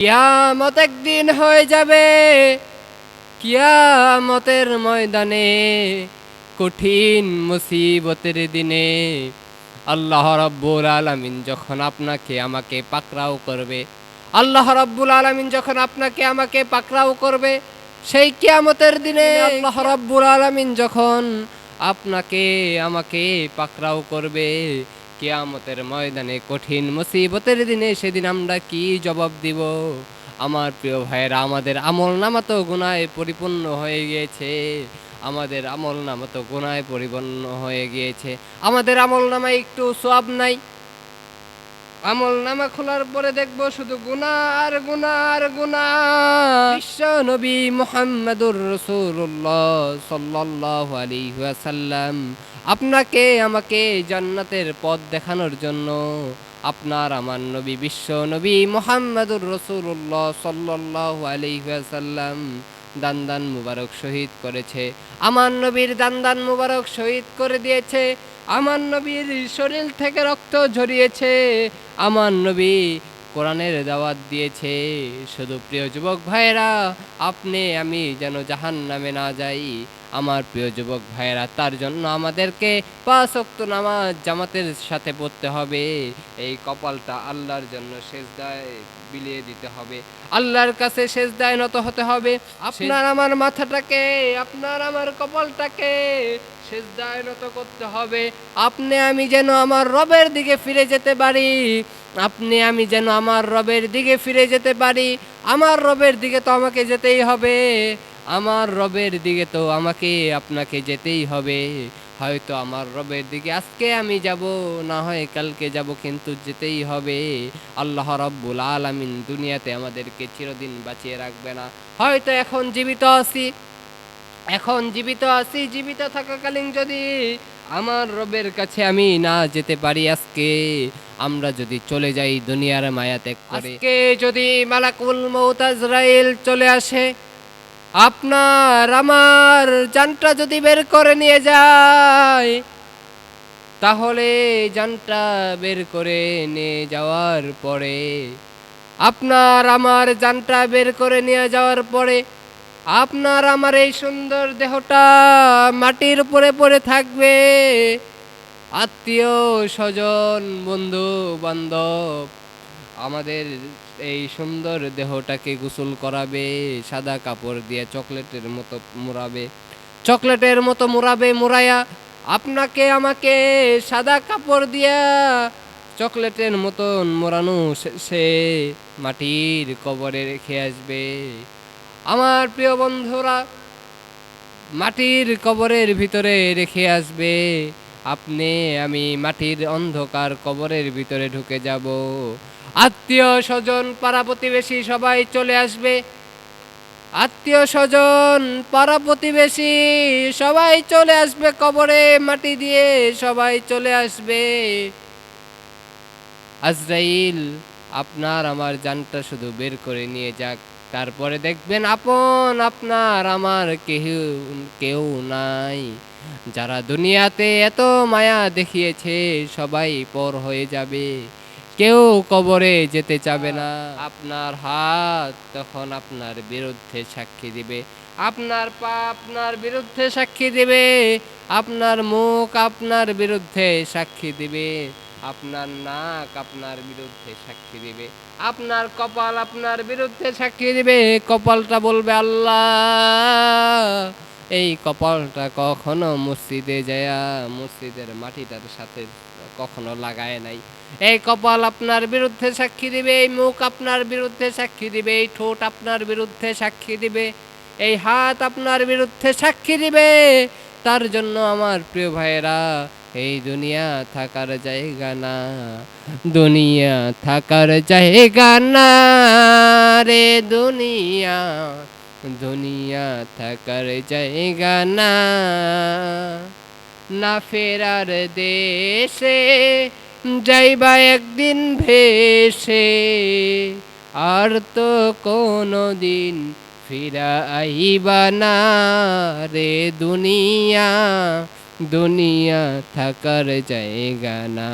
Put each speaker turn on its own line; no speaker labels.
কিয়ামত একদিন হয়ে যাবে। কিয়ামতের ময়দানে কঠিন মুসিবতের দিনে আল্লাহ রাব্বুল আলামিন যখন আপনাকে আমাকে পাকড়াও করবে আল্লাহ রাব্বুল আলামিন যখন আপনাকে আমাকে পাকড়াও করবে সেই কিয়ামতের দিনে আল্লাহ রাব্বুল আলামিন যখন আপনাকে আমাকে পাকড়াও করবে কিয়ামতের ময়দানে কঠিন মুসিবতের দিনে সেদিন আমরা কি জবাব দিব? আমার প্রিয় ভাইয়েরা, আমাদের আমল নামা তো গুণায় পরিপূর্ণ হয়ে গিয়েছে। আমাদের আমল নামা তো গুণায় পরিপূর্ণ হয়ে গিয়েছে। আমাদের আমল নামায় একটু সব নাই। আমল নামা খোলার পরে দেখব শুধু গুনা আর গুনা আর গুনা বিশ্ব নবী মোহাম্মদুর রসুল্লাহ সাল্লাহ আলী সাল্লাম আপনাকে, আমাকে জান্নাতের পথ দেখানোর জন্য আপনার আমার নবী, বিশ্ব নবী মোহাম্মদুর রসুল্লাহ সাল্লাহ আলী সাল্লাম দান দান মুবারক শহীদ করেছে। আমার নবীর দানদান দান মুবারক শহীদ করে দিয়েছে। আমার নবীর শরীর থেকে রক্ত ঝরিয়েছে। আমার নবী কোরআনের দাওয়াত দিয়েছে। শুধু প্রিয় যুবক ভাইয়েরা আপনি আমি যেন জাহান নামে না যাই আমার প্রিয় যুবক ভাইয়েরা তার জন্য আমাদেরকে পাঁচ অক্ত নামাজ জামাতের সাথে পড়তে হবে। এই কপালটা আল্লাহর জন্য শেষ সেজদায় বিলিয়ে দিতে হবে। আল্লাহর কাছে শেষ সেজদায় নত হতে হবে। আপনার আমার মাথাটাকে আপনার আমার কপালটাকে সেজদায় নত করতে হবে। আপনি আমি যেন আমার রবের দিকে ফিরে যেতে পারি। আপনি আমি যেন আমার রবের দিকে ফিরে যেতে পারি। আমার রবের দিকে তো আমাকে যেতেই হবে। আমার রবের দিকে তো আমাকে, আপনাকে যেতেই হবে। হয়তো আমার রবের দিকে আজকে আমি যাব, না হয় কালকে যাব, কিন্তু যেতেই হবে। আল্লাহ রব্বুল আলামিন দুনিয়াতে আমাদেরকে চিরদিন বাঁচিয়ে রাখবে না। হয়তো এখন জীবিত আছি এখন জীবিত আছি, জীবিত থাকাকালীন যদি আমার রবের কাছে আমি না যেতে পারি আজকে, আমরা যদি চলে যাই দুনিয়ার মায়া ত্যাগ করে। আজকে যদি মালাকুল মৌত আজরাইল চলে আসে, আপনার, আমার জানটা যদি বের করে নিয়ে যায়, তাহলে জানটা বের করে নিয়ে যাওয়ার পরে, আপনার, আমার জানটা বের করে নিয়ে যাওয়ার পরে আপনার আমার এই সুন্দর দেহটা মাটির উপরে পড়ে থাকবে। আত্মীয়, স্বজন, বন্ধু, বান্ধব, আমাদের এই সুন্দর দেহটাকে গোসল করাবে, সাদা কাপড় দিয়ে চকলেটের মতো মুড়াবে। চকলেটের মতো মুড়াবে মুড়াইয়া আপনাকে, আমাকে সাদা কাপড় দিয়া চকলেটের মতন মোড়ানো সে মাটির কবরে রেখে আসবে। আমার প্রিয় বন্ধুরা, মাটির কবরের ভিতরে রেখে আসবে। আপনি, আমি মাটির অন্ধকার কবরের ভিতরে ঢুকে যাব। আত্মীয় স্বজন পাড়া প্রতিবেশী সবাই চলে আসবে। আত্মীয় স্বজন পাড়া প্রতিবেশী সবাই চলে আসবে কবরে, মাটি দিয়ে সবাই চলে আসবে। আজরাইল, আপনার আমার জানটা শুধু বের করে নিয়ে যাক। তারপরে দেখবেন আপন আপনার আমার কেউ কেউ নাই। যারা দুনিয়াতে এত মায়া দেখিয়েছে, সবাই পর হয়ে যাবে। কেউ কবরে যেতে চাবে না। আপনার হাত তখন আপনার বিরুদ্ধে সাক্ষী দিবে। আপনার পা আপনার বিরুদ্ধে সাক্ষী দিবে। আপনার মুখ আপনার বিরুদ্ধে সাক্ষী দিবে। আপনার নাক আপনার বিরুদ্ধে সাক্ষী দিবে। আপনার কপাল আপনার বিরুদ্ধে সাক্ষী দিবে। কপালটা বলবে আল্লাহ, এই কপালটা কখনো মসজিদে যায়া মসজিদের মাটিটার সাথে কখনো লাগায় নাই। এই কপাল আপনার বিরুদ্ধে সাক্ষী দিবে, এই মুখ আপনার বিরুদ্ধে সাক্ষী দিবে, এই ঠোঁট আপনার বিরুদ্ধে সাক্ষী দিবে, এই হাত আপনার বিরুদ্ধে সাক্ষী দিবে। তার জন্য আমার প্রিয় ভাইয়েরা এই দুনিয়া থাকার জায়গা না, দুনিয়া থাকার জায়গা না রে দুনিয়া দুনিয়া থাকার জায়গা না। না ফেরার দেশে যাইবা একদিন ভেসে, আর তো কোনো দিন ফিরা আইবা না রে দুনিয়া। দুনিয়া থাকার জায়গা না